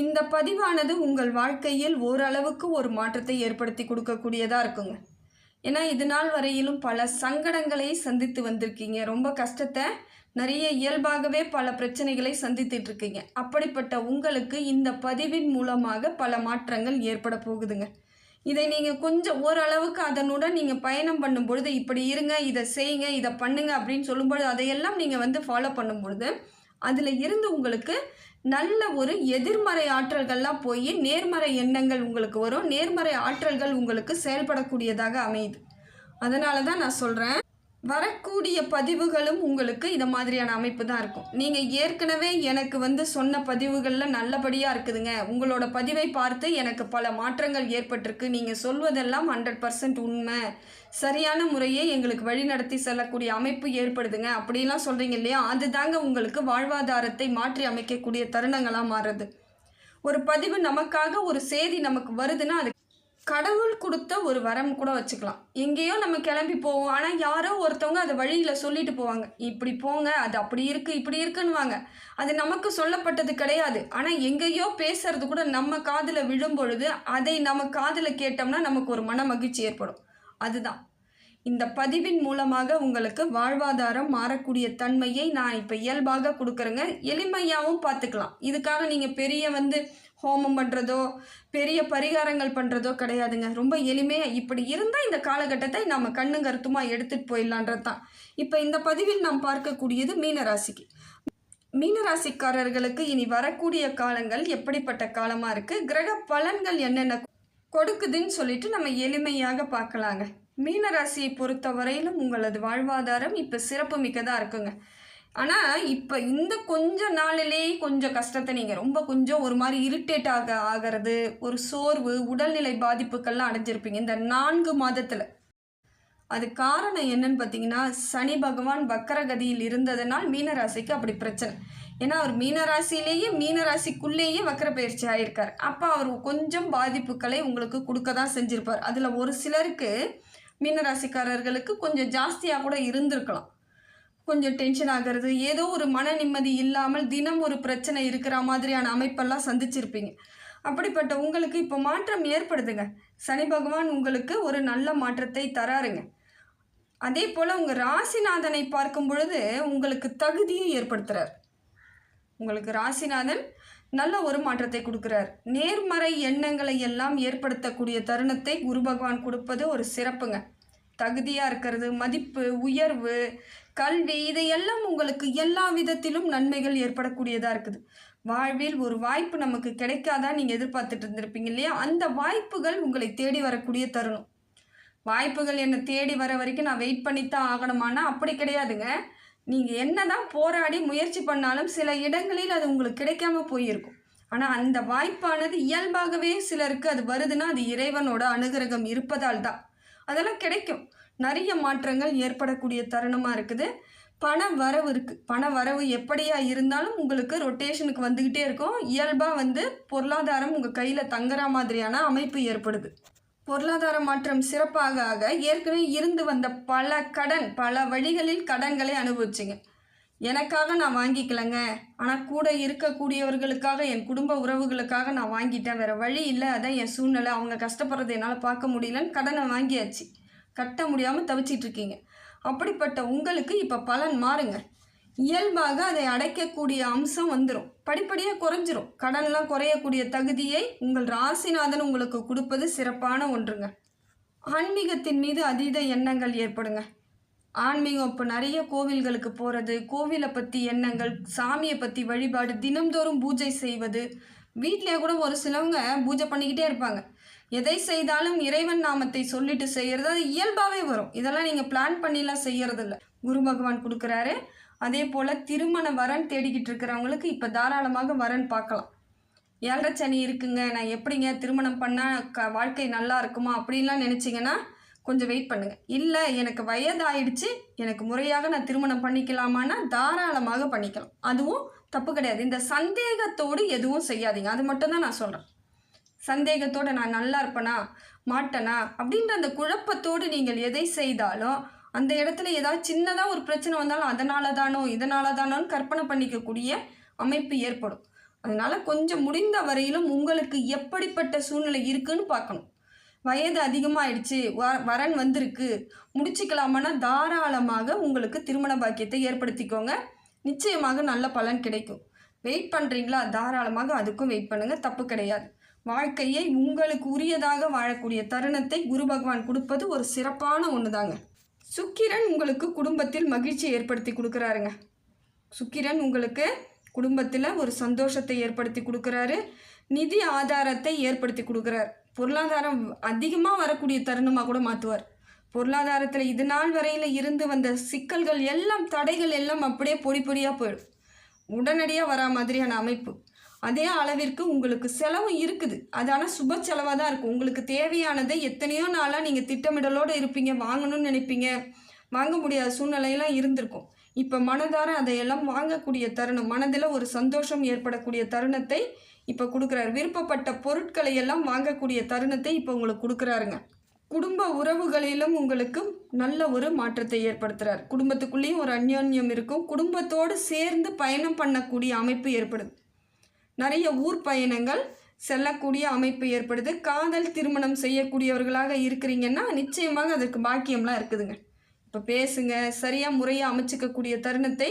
இந்த பதிவானது உங்கள் வாழ்க்கையில் ஓரளவுக்கு ஒரு மாற்றத்தை ஏற்படுத்தி கொடுக்கக்கூடியதாக இருக்குங்க. ஏன்னா இது நாள் வரையிலும் பல சங்கடங்களை சந்தித்து வந்திருக்கீங்க. ரொம்ப கஷ்டத்தை நிறைய இயல்பாகவே பல பிரச்சனைகளை சந்தித்துட்டு இருக்கீங்க அப்படிப்பட்ட உங்களுக்கு இந்த பதிவின் மூலமாக பல மாற்றங்கள் ஏற்பட போகுதுங்க. இதை நீங்கள் கொஞ்சம் ஓரளவுக்கு அதனுடன் நீங்கள் பயணம் பண்ணும் பொழுது இப்படி இருங்க இதை செய்யுங்க இதை பண்ணுங்க அப்படின்னு சொல்லும்பொழுது அதையெல்லாம் நீங்கள் வந்து ஃபாலோ பண்ணும் பொழுது அதில் இருந்து உங்களுக்கு நல்ல ஒரு எதிர்மறை ஆற்றல்கள்லாம் போய் நேர்மறை எண்ணங்கள் உங்களுக்கு வரும். நேர்மறை ஆற்றல்கள் உங்களுக்கு செயல்படக்கூடியதாக அமையுது. அதனால தான் நான் சொல்கிறேன் வரக்கூடிய பதிவுகளும் உங்களுக்கு இந்த மாதிரியான அமைப்பு தான் இருக்கும். நீங்கள் ஏற்கனவே எனக்கு வந்து சொன்ன பதிவுகளில் நல்லபடியாக இருக்குதுங்க. உங்களோட பதிவை பார்த்து எனக்கு பல மாற்றங்கள் ஏற்பட்டிருக்கு. நீங்கள் சொல்வதெல்லாம் ஹண்ட்ரட் பர்சன்ட் உண்மை. சரியான முறையே எங்களுக்கு வழிநடத்தி செல்லக்கூடிய அமைப்பு ஏற்படுதுங்க. அப்படிலாம் சொல்கிறீங்க இல்லையா? அதுதாங்க உங்களுக்கு வாழ்வாதாரத்தை மாற்றி அமைக்கக்கூடிய தருணங்களாக மாறுறது. ஒரு பதிவு நமக்காக ஒரு செய்தி நமக்கு வருதுன்னா அது கடவுள் கொடுத்த ஒரு வரம் கூட வச்சுக்கலாம். எங்கேயோ நம்ம கிளம்பி போவோம். ஆனால் யாரோ ஒருத்தவங்க அதை வழியில் சொல்லிட்டு போவாங்க. இப்படி போங்க அது அப்படி இருக்குது இப்படி இருக்குன்னுவாங்க. அது நமக்கு சொல்லப்பட்டது கிடையாது. ஆனால் எங்கேயோ பேசுறது கூட நம்ம காதில் விழும் பொழுது அதை நம்ம காதில் கேட்டோம்னா நமக்கு ஒரு மன மகிழ்ச்சி ஏற்படும். அதுதான். இந்த பதிவின் மூலமாக உங்களுக்கு வாழ்வாதாரம் மாறக்கூடிய தன்மையை நான் இப்போ இயல்பாக கொடுக்குறேங்க. எளிமையாகவும் பார்த்துக்கலாம். இதுக்காக நீங்கள் பெரிய வந்து ஹோமம் பண்ணுறதோ பெரிய பரிகாரங்கள் பண்ணுறதோ கிடையாதுங்க. ரொம்ப எளிமையாக இப்படி இருந்தால் இந்த காலகட்டத்தை நம்ம கண்ணு கருத்துமாக எடுத்துகிட்டு போயிடலான்றது தான். இப்போ இந்த பதிவில் நாம் பார்க்கக்கூடியது மீனராசிக்கு. மீனராசிக்காரர்களுக்கு இனி வரக்கூடிய காலங்கள் எப்படிப்பட்ட காலமாக இருக்குது கிரக பலன்கள் என்னென்ன கொடுக்குதுன்னு சொல்லிட்டு நம்ம எளிமையாக பார்க்கலாங்க. மீனராசியை பொறுத்த வரையிலும் உங்களது வாழ்வாதாரம் இப்போ சிறப்பு மிக்கதாக இருக்குங்க. ஆனால் இப்போ இந்த கொஞ்ச நாளிலேயே கொஞ்சம் கஷ்டத்தை நீங்கள் ரொம்ப கொஞ்சம் ஒரு மாதிரி இரிட்டேட் ஆக ஆகிறது ஒரு சோர்வு உடல்நிலை பாதிப்புக்கள்லாம் அடைஞ்சிருப்பீங்க இந்த நான்கு மாதத்தில். அது காரணம் என்னன்னு பார்த்தீங்கன்னா சனி பகவான் வக்கரகதியில் இருந்ததனால் மீனராசிக்கு அப்படி பிரச்சனை. ஏன்னா அவர் மீனராசிலேயே மீனராசிக்குள்ளேயே வக்கர பயிற்சி ஆகியிருக்கார் அப்போ அவர் கொஞ்சம் பாதிப்புகளை உங்களுக்கு கொடுக்க தான் செஞ்சுருப்பார். அதில் ஒரு சிலருக்கு மீனராசிக்காரர்களுக்கு கொஞ்சம் ஜாஸ்தியாக கூட இருந்திருக்கலாம். கொஞ்சம் டென்ஷன் ஆகிறது. ஏதோ ஒரு மன நிம்மதி இல்லாமல் தினம் ஒரு பிரச்சனை இருக்கிற மாதிரியான அமைப்பெல்லாம் சந்திச்சிருப்பீங்க. அப்படிப்பட்ட உங்களுக்கு இப்போ மாற்றம் ஏற்படுதுங்க. சனி பகவான் உங்களுக்கு ஒரு நல்ல மாற்றத்தை தராருங்க. அதே போல் உங்கள் ராசிநாதனை பார்க்கும் பொழுது உங்களுக்கு தகுதியை ஏற்படுத்துகிறார் உங்களுக்கு ராசிநாதன் நல்ல ஒரு மாற்றத்தை கொடுக்குறார். நேர்மறை எண்ணங்களை எல்லாம் ஏற்படுத்தக்கூடிய தருணத்தை குரு பகவான் கொடுப்பது ஒரு சிறப்புங்க. தகுதியாக இருக்கிறது மதிப்பு உயர்வு கல்வி இதையெல்லாம் உங்களுக்கு எல்லா விதத்திலும் நன்மைகள் ஏற்படக்கூடியதாக இருக்குது. வாழ்வில் ஒரு வாய்ப்பு நமக்கு கிடைக்காதா நீங்கள் எதிர்பார்த்துட்டு இருந்திருப்பீங்க இல்லையா? அந்த வாய்ப்புகள் உங்களை தேடி வரக்கூடிய தருணம். வாய்ப்புகள் என்னை தேடி வர வரைக்கும் நான் வெயிட் பண்ணித்தான் ஆகணுமானா அப்படி கிடையாதுங்க. நீங்கள் என்ன தான் போராடி முயற்சி பண்ணாலும் சில இடங்களில் அது உங்களுக்கு கிடைக்காம போயிருக்கும். ஆனால் அந்த வாய்ப்பானது இயல்பாகவே சிலருக்கு அது வருதுன்னா அது இறைவனோட அனுகிரகம் இருப்பதால் தான். அதெல்லாம் கிடைக்கும். நிறைய மாற்றங்கள் ஏற்படக்கூடிய தருணமாக இருக்குது. பண வரவு இருக்குது பண வரவு எப்படியா இருந்தாலும் உங்களுக்கு ரொட்டேஷனுக்கு வந்துக்கிட்டே இருக்கும். இயல்பாக வந்து பொருளாதாரம் உங்கள் கையில் தங்குற மாதிரியான அமைப்பு ஏற்படுது. பொருளாதார மாற்றம் சிறப்பாக ஆக ஏற்கனவே இருந்து வந்த பல கடன் பல வழிகளில் கடன்களை அனுபவிச்சிங்க. எனக்காக நான் வாங்கிக்கலங்க. ஆனால் கூட இருக்கக்கூடியவர்களுக்காக என் குடும்ப உறவுகளுக்காக நான் வாங்கிட்டேன். வேறு வழி இல்லை. அதான் என் சூழ்நிலை. அவங்க கஷ்டப்படுறதை என்னால் பார்க்க முடியலன்னு கடனை வாங்கியாச்சு. கட்ட முடியாமல் தவிச்சிட்டு இருக்கீங்க அப்படிப்பட்ட உங்களுக்கு இப்போ பலன் மாறுங்க. இயல்பாக அதை அடைக்கக்கூடிய அம்சம் வந்துடும் படிப்படியாக குறைஞ்சிரும். கடன்லாம் குறையக்கூடிய தகுதியை உங்கள் ராசிநாதன் உங்களுக்கு கொடுப்பது சிறப்பான ஒன்றுங்க. ஆன்மீகத்தின் மீது அதீத எண்ணங்கள் ஏற்படுங்க. ஆன்மீகம் இப்போ நிறைய கோவில்களுக்கு போகிறது கோவிலை பற்றி எண்ணங்கள் சாமியை பற்றி வழிபாடு தினம்தோறும் பூஜை செய்வது வீட்டிலேயே கூட ஒரு சிலவங்க பூஜை பண்ணிக்கிட்டே இருப்பாங்க. எதை செய்தாலும் இறைவன் நாமத்தை சொல்லிட்டு செய்கிறது அது இயல்பாகவே வரும். இதெல்லாம் நீங்கள் பிளான் பண்ணிலாம் செய்யறதில்ல. குரு பகவான் கொடுக்குறாரு. அதே போல் திருமண வரன் தேடிக்கிட்டு இருக்கிறவங்களுக்கு இப்போ தாராளமாக வரன் பார்க்கலாம். ஏழரை சனி இருக்குங்க. நான் எப்படிங்க திருமணம் பண்ணால் க வாழ்க்கை நல்லா இருக்குமா அப்படின்லாம் நினச்சிங்கன்னா கொஞ்சம் வெயிட் பண்ணுங்கள் இல்லை எனக்கு வயதாயிடுச்சு. எனக்கு முறையாக நான் திருமணம் பண்ணிக்கலாமான்னா தாராளமாக பண்ணிக்கலாம். அதுவும் தப்பு கிடையாது. இந்த சந்தேகத்தோடு எதுவும் செய்யாதீங்க. அது மட்டும்தான் நான் சொல்கிறேன் சந்தேகத்தோடு நான் நல்லா இருப்பேனா? மாட்டேனா? அப்படின்ற அந்த குழப்பத்தோடு நீங்கள் எதை செய்தாலும் அந்த இடத்துல ஏதாவது சின்னதாக ஒரு பிரச்சனை வந்தாலும் அதனால தானோ இதனால தானோன்னு கற்பனை பண்ணிக்கக்கூடிய அமைப்பு ஏற்படும். அதனால் கொஞ்சம் முடிந்த வரையிலும் உங்களுக்கு எப்படிப்பட்ட சூழ்நிலை இருக்குன்னு பார்க்கணும். வயது அதிகமாகிடுச்சு வ வரன் வந்திருக்கு. முடிச்சுக்கலாமான்னா தாராளமாக உங்களுக்கு திருமண பாக்கியத்தை ஏற்படுத்திக்கோங்க. நிச்சயமாக நல்ல பலன் கிடைக்கும். வெயிட் பண்ணுறீங்களா தாராளமாக அதுக்கும் வெயிட் பண்ணுங்கள் தப்பு கிடையாது. வாழ்க்கையை உங்களுக்கு உரியதாக வாழக்கூடிய தருணத்தை குரு பகவான் கொடுப்பது ஒரு சிறப்பான ஒன்று தாங்க சுக்கிரன் உங்களுக்கு குடும்பத்தில் மகிழ்ச்சி ஏற்படுத்தி கொடுக்குறாருங்க. சுக்கிரன் உங்களுக்கு குடும்பத்தில் ஒரு சந்தோஷத்தை ஏற்படுத்தி கொடுக்குறாரு. நிதி ஆதாரத்தை ஏற்படுத்தி கொடுக்குறார். பொருளாதாரம் அதிகமாக வரக்கூடிய தருணமாக கூட மாற்றுவார் பொருளாதாரத்தில் இது நாள் வரையில் இருந்து வந்த சிக்கல்கள் எல்லாம் தடைகள் எல்லாம் அப்படியே பொடி பொடியாக போயிடும். உடனடியாக வரா மாதிரியான அமைப்பு. அதே அளவிற்கு உங்களுக்கு செலவு இருக்குது. அது ஆனால் சுப செலவாக தான் இருக்கும். உங்களுக்கு தேவையானதை எத்தனையோ நாளாக நீங்கள் திட்டமிடலோடு இருப்பீங்க வாங்கணும்னு நினைப்பீங்க. வாங்க முடியாத சூழ்நிலையெல்லாம் இருந்திருக்கும். இப்போ மனதார அதையெல்லாம் வாங்கக்கூடிய தருணம் மனதில் ஒரு சந்தோஷம் ஏற்படக்கூடிய தருணத்தை இப்போ கொடுக்குறாரு. விருப்பப்பட்ட பொருட்களை எல்லாம் வாங்கக்கூடிய தருணத்தை இப்போ உங்களுக்கு கொடுக்குறாருங்க. குடும்ப உறவுகளிலும் உங்களுக்கு நல்ல ஒரு மாற்றத்தை ஏற்படுத்துகிறார் குடும்பத்துக்குள்ளேயும் ஒரு அந்யோன்யம் இருக்கும். குடும்பத்தோடு சேர்ந்து பயணம் பண்ணக்கூடிய அமைப்பு ஏற்படுது. நிறைய ஊர் பயணங்கள் செல்லக்கூடிய அமைப்பு ஏற்படுது. காதல் திருமணம் செய்யக்கூடியவர்களாக இருக்கிறீங்கன்னா நிச்சயமாக அதற்கு பாக்கியம்லாம் இருக்குதுங்க. இப்போ பேசுங்க சரியாக முறையாக அமைச்சிக்கக்கூடிய தருணத்தை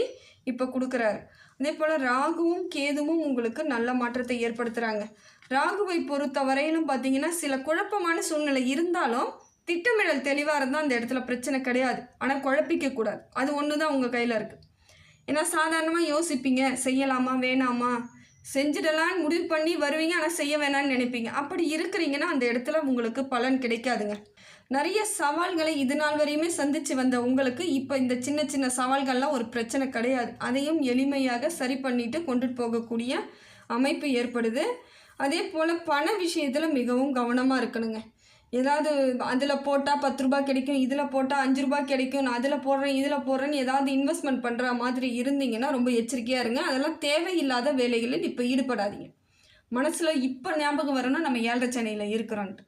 இப்போ கொடுக்குறாரு. அதே போல் ராகுவும் கேதுவும் உங்களுக்கு நல்ல மாற்றத்தை ஏற்படுத்துகிறாங்க ராகுவை பொறுத்த வரையிலும் பார்த்தீங்கன்னா சில குழப்பமான சூழ்நிலை இருந்தாலும் திட்டமிடல் தெளிவாக இருந்தால் அந்த இடத்துல பிரச்சனை கிடையாது. ஆனால் குழப்பிக்கக்கூடாது அது ஒன்று தான் உங்கள் கையில் இருக்குது ஏன்னா சாதாரணமாக யோசிப்பீங்க செய்யலாமா வேணாமா? செஞ்சிடலான்னு முடிவு பண்ணி வருவீங்க ஆனால் செய்ய வேணாம்னு நினைப்பீங்க. அப்படி இருக்கிறீங்கன்னா அந்த இடத்துல உங்களுக்கு பலன் கிடைக்காதுங்க. நிறைய சவால்களை இது நாள் வரையுமே சந்தித்து வந்த உங்களுக்கு இப்போ இந்த சின்ன சின்ன சவால்கள்லாம் ஒரு பிரச்சனை கிடையாது. அதையும் எளிமையாக சரி பண்ணிட்டு கொண்டுட்டு போகக்கூடிய அமைப்பு ஏற்படுது. அதே போல் பண விஷயத்தில் மிகவும் கவனமாக இருக்கணுங்க. ஏதாவது அதில் போட்டால் பத்து ரூபா கிடைக்கும் இதில் போட்டால் அஞ்சு ரூபா கிடைக்கும் நான் அதில் போடுறேன் இதில் போடுறேன்னு ஏதாவது இன்வெஸ்ட்மெண்ட் பண்ணுற மாதிரி இருந்தீங்கன்னா ரொம்ப எச்சரிக்கையாக இருங்க. அதெல்லாம் தேவையில்லாத வேலைகளில் இப்போ ஈடுபடாதீங்க. மனசில் இப்போ ஞாபகம் வரணும் நம்ம ஏழரை சென்னையில் இருக்கிறோன்ட்டு.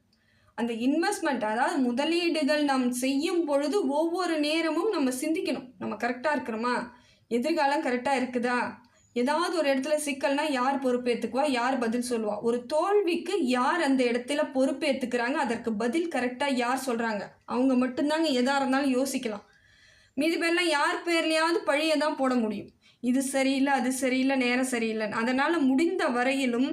அந்த இன்வெஸ்ட்மெண்ட் அதாவது முதலீடுகள் நாம் செய்யும் பொழுது ஒவ்வொரு நேரமும் நம்ம சிந்திக்கணும். நம்ம கரெக்டாக இருக்கிறோமா? எதிர்காலம் கரெக்டாக இருக்குதா? ஏதாவது ஒரு இடத்துல சிக்கல்னா யார் பொறுப்பேற்றுக்குவா யார் பதில் சொல்லுவா? ஒரு தோல்விக்கு யார் அந்த இடத்துல பொறுப்பேற்றுக்கிறாங்க அதற்கு பதில் கரெக்டாக யார் சொல்கிறாங்க அவங்க மட்டும்தாங்க எதாக இருந்தாலும் யோசிக்கலாம். மீதி பேர்லாம் யார் பேர்லையாவது பழியை தான் போட முடியும். இது சரியில்லை அது சரியில்லை நேரம் சரியில்லைன்னு. அதனால் முடிந்த வரையிலும்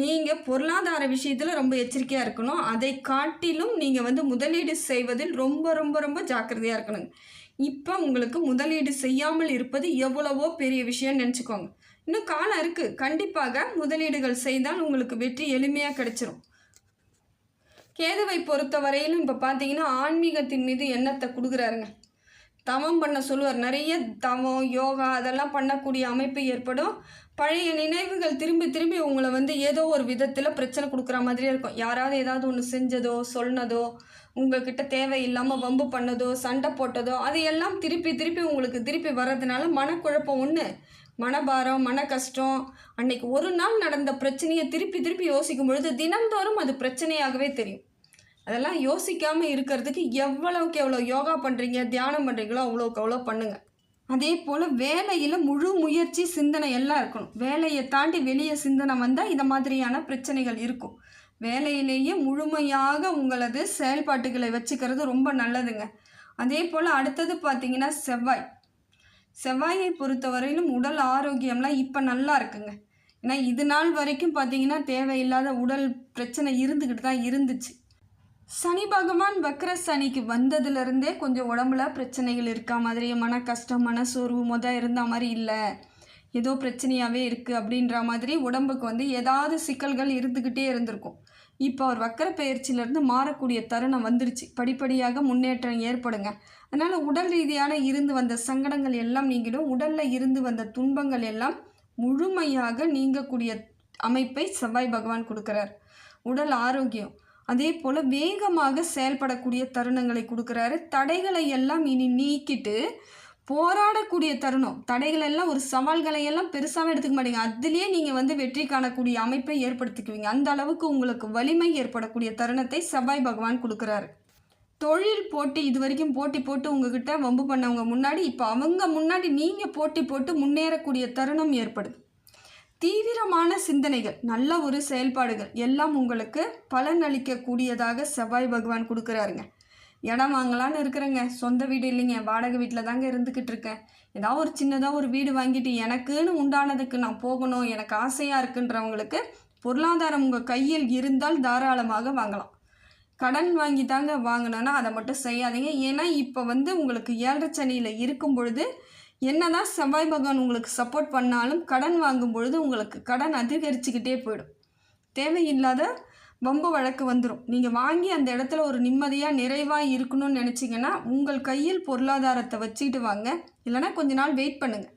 நீங்கள் பொருளாதார விஷயத்தில் ரொம்ப எச்சரிக்கையாக இருக்கணும். அதை காட்டிலும் நீங்கள் வந்து முதலீடு செய்வதில் ரொம்ப ரொம்ப ரொம்ப ஜாக்கிரதையாக இருக்கணுங்க. இப்போ உங்களுக்கு முதலீடு செய்யாமல் இருப்பது எவ்வளவோ பெரிய விஷயம்னு நினச்சிக்கோங்க. இன்னும் காலம் இருக்குது கண்டிப்பாக முதலீடுகள் செய்தால் உங்களுக்கு வெற்றி எளிமையாக கிடைச்சிரும். கேதுவை பொறுத்த வரையிலும் இப்போ பார்த்தீங்கன்னா ஆன்மீகத்தின் மீது எண்ணத்தை கொடுக்குறாருங்க. தவம் பண்ண சொல்லுவார். நிறைய தவம் யோகா அதெல்லாம் பண்ணக்கூடிய அமைப்பு ஏற்படும். பழைய நினைவுகள் திரும்பி திரும்பி உங்களை வந்து ஏதோ ஒரு விதத்தில் பிரச்சனை கொடுக்குற மாதிரியே இருக்கும். யாராவது ஏதாவது ஒன்று செஞ்சதோ சொன்னதோ உங்ககிட்ட தேவையில்லாமல் வம்பு பண்ணதோ சண்டை போட்டதோ அதையெல்லாம் திருப்பி திருப்பி உங்களுக்கு திருப்பி வர்றதுனால மனக்குழப்பம் ஒன்று மனபாரம் மன கஷ்டம் அன்னைக்கு ஒரு நாள் நடந்த பிரச்சனையை திருப்பி திருப்பி யோசிக்கும் பொழுது தினந்தோறும் அது பிரச்சனையாகவே தெரியும். அதெல்லாம் யோசிக்காமல் இருக்கிறதுக்கு எவ்வளவுக்கு எவ்வளோ யோகா பண்ணுறீங்க தியானம் பண்ணுறீங்களோ அவ்வளோக்கு அவ்வளோ பண்ணுங்கள் அதே போல் வேலையில் முழு முயற்சி சிந்தனை எல்லாம் இருக்கணும். வேலையை தாண்டி வெளியே சிந்தனை வந்தால் இந்த மாதிரியான பிரச்சனைகள் இருக்கும். வேலையிலேயே முழுமையாக உங்களது செயல்பாட்டுகளை வச்சுக்கிறது ரொம்ப நல்லதுங்க. அதே போல் அடுத்தது பார்த்தீங்கன்னா செவ்வாய். செவ்வாயை பொறுத்தவரையிலும் உடல் ஆரோக்கியம்லாம் இப்போ நல்லா இருக்குங்க. ஏன்னா இது நாள் வரைக்கும் பார்த்தீங்கன்னா தேவையில்லாத உடல் பிரச்சனை இருந்துக்கிட்டு தான் இருந்துச்சு. சனி பகவான் வக்ர சனிக்கு வந்ததுலேருந்தே கொஞ்சம் உடம்புல பிரச்சனைகள் இருக்கா மாதிரி மன கஷ்டம் மன சோர்வு மொதல் இருந்த மாதிரி இல்லை. ஏதோ பிரச்சனையாகவே இருக்குது அப்படின்ற மாதிரி உடம்புக்கு வந்து ஏதாவது சிக்கல்கள் இருந்துக்கிட்டே இருந்திருக்கும். இப்போ அவர் வக்கர பயிற்சியிலேருந்து மாறக்கூடிய தருணம் வந்துருச்சு. படிப்படியாக முன்னேற்றம் ஏற்படுங்க. அதனால் உடல் ரீதியான இருந்து வந்த சங்கடங்கள் எல்லாம் நீங்கிடும். உடலில் இருந்து வந்த துன்பங்கள் எல்லாம் முழுமையாக நீங்கக்கூடிய அமைப்பை செவ்வாய் பகவான் கொடுக்குறார். உடல் ஆரோக்கியம். அதே போல் வேகமாக செயல்படக்கூடிய தருணங்களை கொடுக்குறாரு. தடைகளை எல்லாம் இனி நீக்கிட்டு போராடக்கூடிய தருணம். தடைகள் எல்லாம் ஒரு சவால்களை எல்லாம் பெருசாக எடுத்துக்க மாட்டீங்க. அதுலேயே நீங்கள் வந்து வெற்றி காணக்கூடிய அமைப்பை ஏற்படுத்திக்குவீங்க. அந்த அளவுக்கு உங்களுக்கு வலிமை ஏற்படக்கூடிய தருணத்தை செவ்வாய் பகவான் கொடுக்குறாரு. தொழில் போட்டி இது வரைக்கும் போட்டி போட்டு உங்ககிட்ட வம்பு பண்ணவங்க முன்னாடி இப்போ அவங்க முன்னாடி நீங்கள் போட்டி போட்டு முன்னேறக்கூடிய தருணம் ஏற்படுது. தீவிரமான சிந்தனைகள் நல்ல ஒரு செயல்பாடுகள் எல்லாம் உங்களுக்கு பலன் அளிக்கக்கூடியதாக செவ்வாய் பகவான் கொடுக்குறாருங்க. இடம் வாங்கலான்னு இருக்கிறேங்க. சொந்த வீடு இல்லைங்க. வாடகை வீட்டில் தாங்க இருந்துக்கிட்டு இருக்கேன். ஏதாவது ஒரு சின்னதாக ஒரு வீடு வாங்கிட்டு எனக்குன்னு உண்டானதுக்கு நான் போகணும். எனக்கு ஆசையாக இருக்குன்றவங்களுக்கு பொருளாதாரம் உங்கள் கையில் இருந்தால் தாராளமாக வாங்கலாம். கடன் வாங்கி தாங்க வாங்கினோன்னா அதை மட்டும் செய்யாதீங்க. ஏன்னா இப்போ வந்து உங்களுக்கு ஏழரை சனியில் இருக்கும் பொழுது என்னதான் செவ்வாய் பகவான் உங்களுக்கு சப்போர்ட் பண்ணாலும் கடன் வாங்கும் பொழுது உங்களுக்கு கடன் அதிகரிச்சுக்கிட்டே போயிடும். தேவையில்லாத வம்பு வழக்கு வந்துடும் நீங்கள் வாங்கி அந்த இடத்துல ஒரு நிம்மதியாக நிறைவாக இருக்கணும்னு நினச்சிங்கன்னா உங்கள் கையில் பொருளாதாரத்தை வச்சுக்கிட்டு வாங்க. இல்லைன்னா கொஞ்ச நாள் வெயிட் பண்ணுங்கள்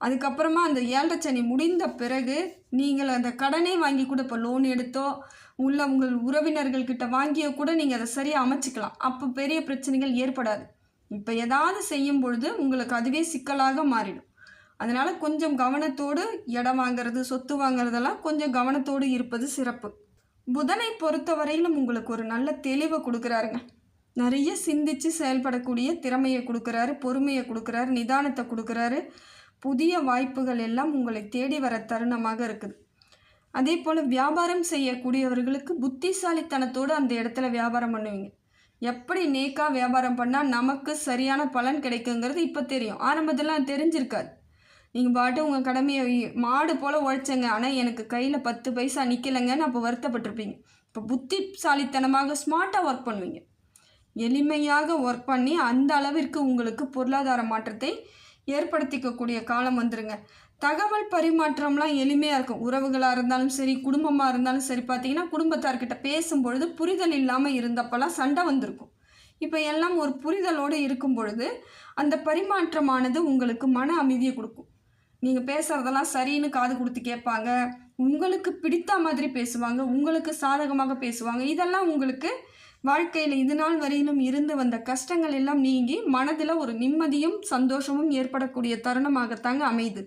அதுக்கப்புறமா அந்த ஏழரை சனி முடிந்த பிறகு நீங்கள் அந்த கடனே வாங்கி கூட இப்போ லோன் எடுத்தோ உள்ள உங்கள் உறவினர்கள்கிட்ட வாங்கியோ கூட நீங்கள் அதை சரியாக அமைச்சிக்கலாம். அப்போ பெரிய பிரச்சனைகள் ஏற்படாது. இப்போ ஏதாவது செய்யும் பொழுது உங்களுக்கு அதுவே சிக்கலாக மாறிடும். அதனால் கொஞ்சம் கவனத்தோடு இடம் வாங்குறது சொத்து வாங்குறதெல்லாம் கொஞ்சம் கவனத்தோடு இருப்பது சிறப்பு. புதனை பொறுத்தவரையிலும் உங்களுக்கு ஒரு நல்ல தெளிவை கொடுக்குறாருங்க. நிறைய சிந்திச்சு செயல்படக்கூடிய திறமையை கொடுக்குறாரு பொறுமையை கொடுக்குறாரு நிதானத்தை கொடுக்குறாரு. புதிய வாய்ப்புகள் எல்லாம் உங்களை தேடி வர தருணமாக இருக்குது. அதே போல் வியாபாரம் செய்யக்கூடியவர்களுக்கு புத்திசாலித்தனத்தோடு அந்த இடத்துல வியாபாரம் பண்ணுவீங்க. எப்படி நேக்காக வியாபாரம் பண்ணால் நமக்கு சரியான பலன் கிடைக்குங்கிறது இப்போ தெரியும். ஆரம்பத்திலாம் தெரிஞ்சிருக்காது. நீங்கள் பாட்டு உங்கள் கடமையை மாடு போல் உழைச்சங்க. ஆனால் எனக்கு கையில் பத்து பைசா நிற்கலைங்கன்னு அப்போ வருத்தப்பட்டிருப்பீங்க. இப்போ புத்திசாலித்தனமாக ஸ்மார்ட்டாக ஒர்க் பண்ணுவீங்க. எளிமையாக ஒர்க் பண்ணி அந்த அளவிற்கு உங்களுக்கு பொருளாதார மாற்றத்தை ஏற்படுத்திக்கக்கூடிய காலம் வந்துருங்க. தகவல் பரிமாற்றம்லாம் எளிமையாக இருக்கும். உறவுகளாக இருந்தாலும் சரி குடும்பமாக இருந்தாலும் சரி பார்த்தீங்கன்னா குடும்பத்தார்கிட்ட பேசும்பொழுது புரிதல் இல்லாமல் இருந்தப்பெல்லாம் சண்டை வந்திருக்கும். இப்போ எல்லாம் ஒரு புரிதலோடு இருக்கும் பொழுது அந்த பரிமாற்றமானது உங்களுக்கு மன அமைதியை கொடுக்கும். நீங்கள் பேசுகிறதெல்லாம் சரின்னு காது கொடுத்து கேட்பாங்க. உங்களுக்கு பிடித்த மாதிரி பேசுவாங்க. உங்களுக்கு சாதகமாக பேசுவாங்க. இதெல்லாம் உங்களுக்கு வாழ்க்கையில் இது நாள் வரையிலும் இருந்து வந்த கஷ்டங்கள் எல்லாம் நீங்கி மனதில் ஒரு நிம்மதியும் சந்தோஷமும் ஏற்படக்கூடிய தருணமாகத்தாங்க அமையுது.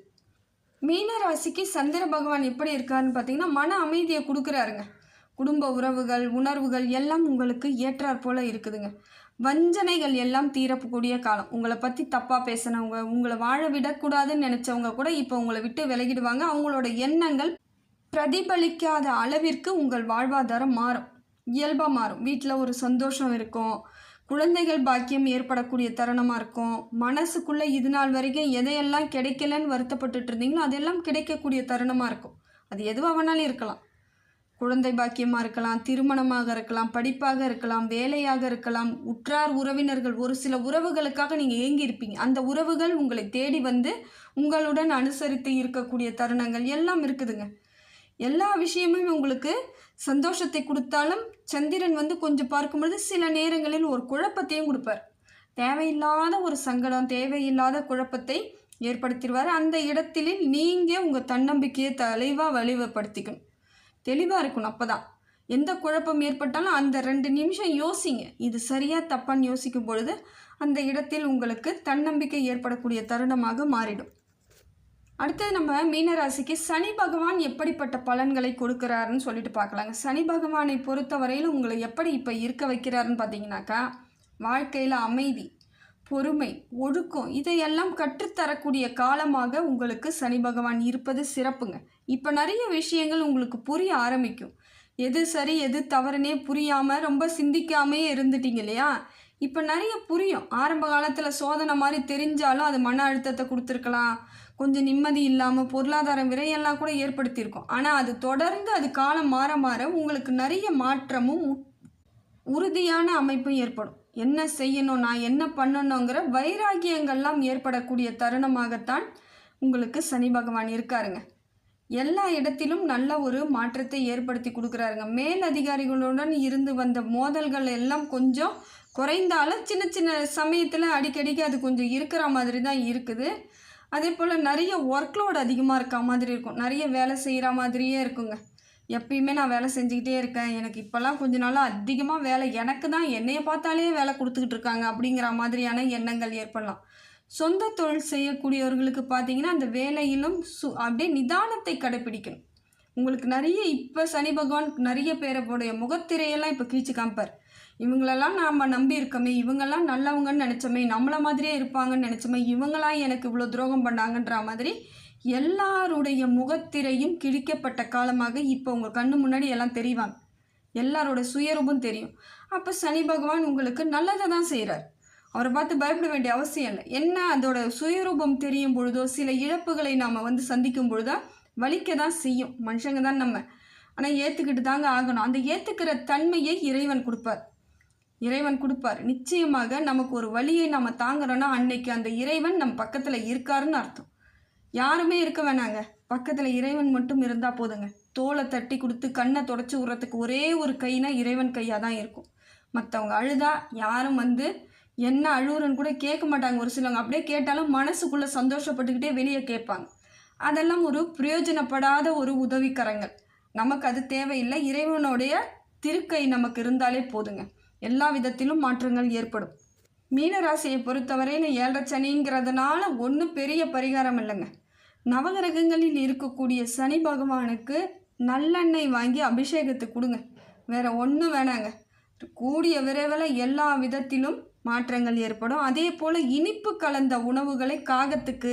மீன ராசிக்கு சந்திர பகவான் எப்படி இருக்காருன்னு பார்த்தீங்கன்னா மன அமைதியை கொடுக்குறாருங்க. குடும்ப உறவுகள் உணர்வுகள் எல்லாம் உங்களுக்கு ஏற்றாற் போல இருக்குதுங்க. வஞ்சனைகள் எல்லாம் தீரக்கூடிய காலம். உங்களை பற்றி தப்பாக பேசினவங்க உங்களை வாழ விடக்கூடாதுன்னு நினச்சவங்க கூட இப்போ உங்களை விட்டு விலகிடுவாங்க. அவங்களோட எண்ணங்கள் பிரதிபலிக்காத அளவிற்கு உங்கள் வாழ்வாதாரம் மாறும். இயல்பாக மாறும். வீட்டில் ஒரு சந்தோஷம் இருக்கும். குழந்தைகள் பாக்கியம் ஏற்படக்கூடிய தருணமாக இருக்கும். மனசுக்குள்ளே இது நாள் வரைக்கும் எதையெல்லாம் கிடைக்கலன்னு வருத்தப்பட்டுட்டு இருந்தீங்களோ அதெல்லாம் கிடைக்கக்கூடிய தருணமாக இருக்கும். அது எதுவாக வேணாலும் இருக்கலாம். குழந்தை பாக்கியமாக இருக்கலாம் திருமணமாக இருக்கலாம் படிப்பாக இருக்கலாம் வேலையாக இருக்கலாம் உற்றார் உறவினர்கள் ஒரு சில உறவுகளுக்காக நீங்கள் ஏங்கியிருப்பீங்க. அந்த உறவுகள் உங்களை தேடி வந்து உங்களுடன் அனுசரித்து இருக்கக்கூடிய தருணங்கள் எல்லாம் இருக்குதுங்க. எல்லா விஷயமும் உங்களுக்கு சந்தோஷத்தை கொடுத்தாலும் சந்திரன் வந்து கொஞ்சம் பார்க்கும்பொழுது சில நேரங்களில் ஒரு குழப்பத்தையும் கொடுப்பார். தேவையில்லாத ஒரு சங்கடம் தேவையில்லாத குழப்பத்தை ஏற்படுத்திடுவார். அந்த இடத்திலே நீங்கள் உங்கள் தன்னம்பிக்கையை தலைவாக வலிவுபடுத்திக்கணும் தெளிவாக இருக்கணும் அப்போ தான் எந்த குழப்பம் ஏற்பட்டாலும் அந்த ரெண்டு நிமிஷம் யோசிங்க. இது சரியாக தப்பான்னு யோசிக்கும் பொழுது அந்த இடத்தில் உங்களுக்கு தன்னம்பிக்கை ஏற்படக்கூடிய தருணமாக மாறிடும். அடுத்தது நம்ம மீனராசிக்கு சனி பகவான் எப்படிப்பட்ட பலன்களை கொடுக்குறாருன்னு சொல்லிட்டு பார்க்கலாங்க. சனி பகவானை பொறுத்தவரையில் உங்களை எப்படி இப்போ இருக்க வைக்கிறாருன்னு பார்த்தீங்கன்னாக்கா வாழ்க்கையில் அமைதி பொறுமை ஒழுக்கம் இதையெல்லாம் கற்றுத்தரக்கூடிய காலமாக உங்களுக்கு சனி பகவான் இருப்பது சிறப்புங்க. இப்போ நிறைய விஷயங்கள் உங்களுக்கு புரிய ஆரம்பிக்கும். எது சரி எது தவறுனே புரியாமல் ரொம்ப சிந்திக்காமே இருந்துட்டீங்க இல்லையா? இப்போ நிறைய புரியும். ஆரம்ப காலத்தில் சோதனை மாதிரி தெரிஞ்சாலும் அது மன அழுத்தத்தை கொடுத்துருக்கலாம். கொஞ்சம் நிம்மதி இல்லாமல் பொருளாதார விரையெல்லாம் கூட ஏற்படுத்தியிருக்கும். ஆனால் அது தொடர்ந்து அது காலம் மாற மாற உங்களுக்கு நிறைய மாற்றமும் உறுதியான அமைப்பும் ஏற்படும். என்ன செய்யணும் நான் என்ன பண்ணணுங்கிற வைராகியங்கள்லாம் ஏற்படக்கூடிய தருணமாகத்தான் உங்களுக்கு சனி பகவான் இருக்காருங்க. எல்லா இடத்திலும் நல்ல ஒரு மாற்றத்தை ஏற்படுத்தி கொடுக்குறாருங்க. மேல் அதிகாரிகளுடன் இருந்து வந்த மோதல்கள் எல்லாம் கொஞ்சம் குறைந்தாலும் சின்ன சின்ன சமயத்தில் அடிக்கடிக்கு அது கொஞ்சம் இருக்கிற மாதிரி தான் இருக்குது. அதே போல் நிறைய ஒர்க்லோட் அதிகமாக இருக்க மாதிரி இருக்கும். நிறைய வேலை செய்கிற மாதிரியே இருக்குங்க. எப்பயுமே நான் வேலை செஞ்சுக்கிட்டே இருக்கேன். எனக்கு இப்போல்லாம் கொஞ்ச நாளாக அதிகமாக வேலை எனக்கு தான் என்னைய பார்த்தாலே வேலை கொடுத்துக்கிட்டு இருக்காங்க அப்படிங்கிற மாதிரியான எண்ணங்கள் ஏற்படலாம். சொந்த தொழில் செய்யக்கூடியவர்களுக்கு பார்த்தீங்கன்னா அந்த வேலையிலும் சு அப்படியே நிதானத்தை கடைப்பிடிக்கணும். உங்களுக்கு நிறைய இப்போ சனி பகவான் நிறைய பேரோடைய முகத்திரையெல்லாம் இப்போ கிழிச்சு காம்பார் இவங்களெல்லாம் நாம் நம்பி இருக்கோமே இவங்கெல்லாம் நல்லவங்கன்னு நினச்சோமே நம்மளை மாதிரியே இருப்பாங்கன்னு நினச்சோமே இவங்களாம் எனக்கு இவ்வளோ துரோகம் பண்ணாங்கன்ற மாதிரி எல்லாருடைய முகத்திரையும் கிழிக்கப்பட்ட காலமாக இப்போ உங்கள் கண்ணு முன்னாடி எல்லாம் தெரிவாங்க. எல்லாரோட சுயரூபம் தெரியும். அப்போ சனி பகவான் உங்களுக்கு நல்லதை தான் செய்கிறார் அவரை பார்த்து பயப்பட வேண்டிய அவசியம் இல்லை. என்ன அதோட சுயரூபம் தெரியும் பொழுதோ சில இழப்புகளை நாம் வந்து சந்திக்கும் பொழுதோ வலிக்க தான் செய்யும். மனுஷங்க தான் நம்ம. ஆனால் ஏற்றுக்கிட்டு தாங்க ஆகணும். அந்த ஏற்றுக்கிற தன்மையை இறைவன் கொடுப்பார். இறைவன் கொடுப்பார். நிச்சயமாக நமக்கு ஒரு வழியை நம்ம தாங்குறோன்னா அன்னைக்கு அந்த இறைவன் நம்ம பக்கத்தில் இருக்காருன்னு அர்த்தம். யாருமே இருக்க வேணாங்க. பக்கத்தில் இறைவன் மட்டும் இருந்தால் போதுங்க. தோலை தட்டி கொடுத்து கண்ணை தொடச்சி விட்றதுக்கு ஒரே ஒரு கைனா இறைவன் கையாக தான் இருக்கும். மற்றவங்க அழுதா யாரும் வந்து என்ன அழுகுறன்னு கூட கேட்க மாட்டாங்க. ஒரு சிலவங்க அப்படியே கேட்டாலும் மனசுக்குள்ளே சந்தோஷப்பட்டுக்கிட்டே வெளியே கேட்பாங்க. அதெல்லாம் ஒரு பிரயோஜனப்படாத ஒரு உதவிக்கரங்கள். நமக்கு அது தேவையில்லை. இறைவனுடைய திருக்கை நமக்கு இருந்தாலே போதுங்க. எல்லா விதத்திலும் மாற்றங்கள் ஏற்படும். மீனராசியை பொறுத்தவரையில் ஏழரை சனிங்கிறதுனால ஒன்றும் பெரிய பரிகாரம் இல்லைங்க. நவகிரகங்களில் இருக்கக்கூடிய சனி பகவானுக்கு நல்லெண்ணெய் வாங்கி அபிஷேகத்தை கொடுங்க. வேற ஒன்றும் வேணாங்க. கூடிய விரைவில் எல்லா விதத்திலும் மாற்றங்கள் ஏற்படும். அதே போல் இனிப்பு கலந்த உணவுகளை காகத்துக்கு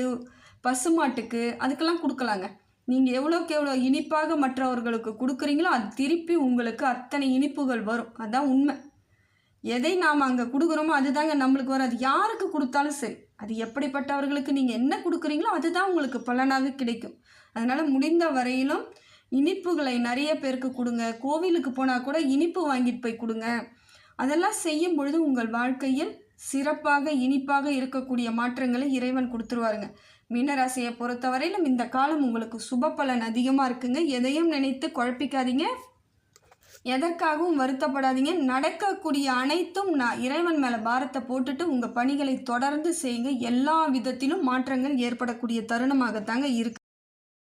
பசுமாட்டுக்கு அதுக்கெல்லாம் கொடுக்கலாங்க. நீங்கள் எவ்வளோக்கு எவ்வளோ இனிப்பாக மற்றவர்களுக்கு கொடுக்குறீங்களோ அது திருப்பி உங்களுக்கு அத்தனை இனிப்புகள் வரும். அதுதான் உண்மை. எதை நாம் அங்கே கொடுக்குறோமோ அதுதாங்க நம்மளுக்கு வரும். அது யாருக்கு கொடுத்தாலும் சரி. அது எப்படிப்பட்டவர்களுக்கு நீங்கள் என்ன கொடுக்குறீங்களோ அதுதான் உங்களுக்கு பலனாக கிடைக்கும். அதனால் முடிந்த வரையிலும் இனிப்புகளை நிறைய பேருக்கு கொடுங்க. கோவிலுக்கு போனால் கூட இனிப்பு வாங்கிட்டு போய் கொடுங்க. அதெல்லாம் செய்யும் பொழுது உங்கள் வாழ்க்கையில் சிறப்பாக இனிப்பாக இருக்கக்கூடிய மாற்றங்களை இறைவன் கொடுத்துருவாருங்க. மீனராசியை பொறுத்தவரையிலும் இந்த காலம் உங்களுக்கு சுப பலன் அதிகமாக இருக்குங்க. எதையும் நினைத்து குழப்பிக்காதீங்க. எதற்காகவும் வருத்தப்படாதீங்க. நடக்கக்கூடிய அனைத்தும் நான் இறைவன் மேலே பாரத்தை போட்டுட்டு உங்கள் பணிகளை தொடர்ந்து செய்யுங்க. எல்லா விதத்திலும் மாற்றங்கள் ஏற்படக்கூடிய தருணமாகத்தாங்க இருக்கு.